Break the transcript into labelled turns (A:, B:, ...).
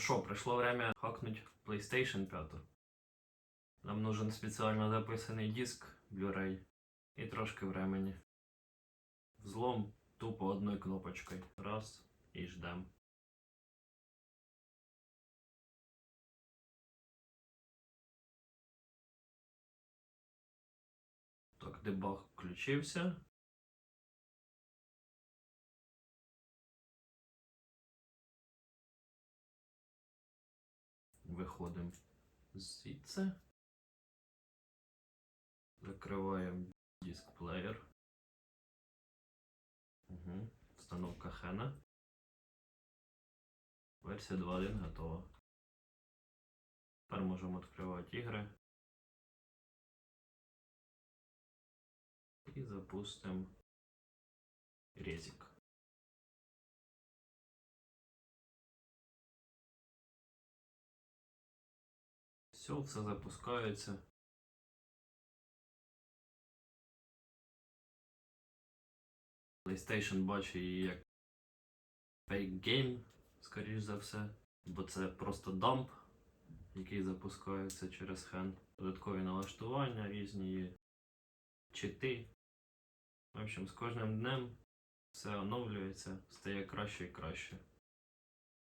A: що, прийшло время хакнуть PlayStation 5. Нам нужен спеціально записаний диск Blu-ray і трошки времени. Взлом тупо одною кнопочкою. Раз і ждем. Так, дебаг включився. Виходимо звідси. Закриваємо диск-плеєр. Угу. Встановка Хена. Версія 2.1 готова. Тепер можемо відкривати ігри. І запустимо резик. Все, все запускається. PlayStation бачить її як fake game, скоріш за все, бо це просто дамп, який запускається через хен. Додаткові налаштування, різні чити. В общем, з кожним днем все оновлюється, стає краще і краще.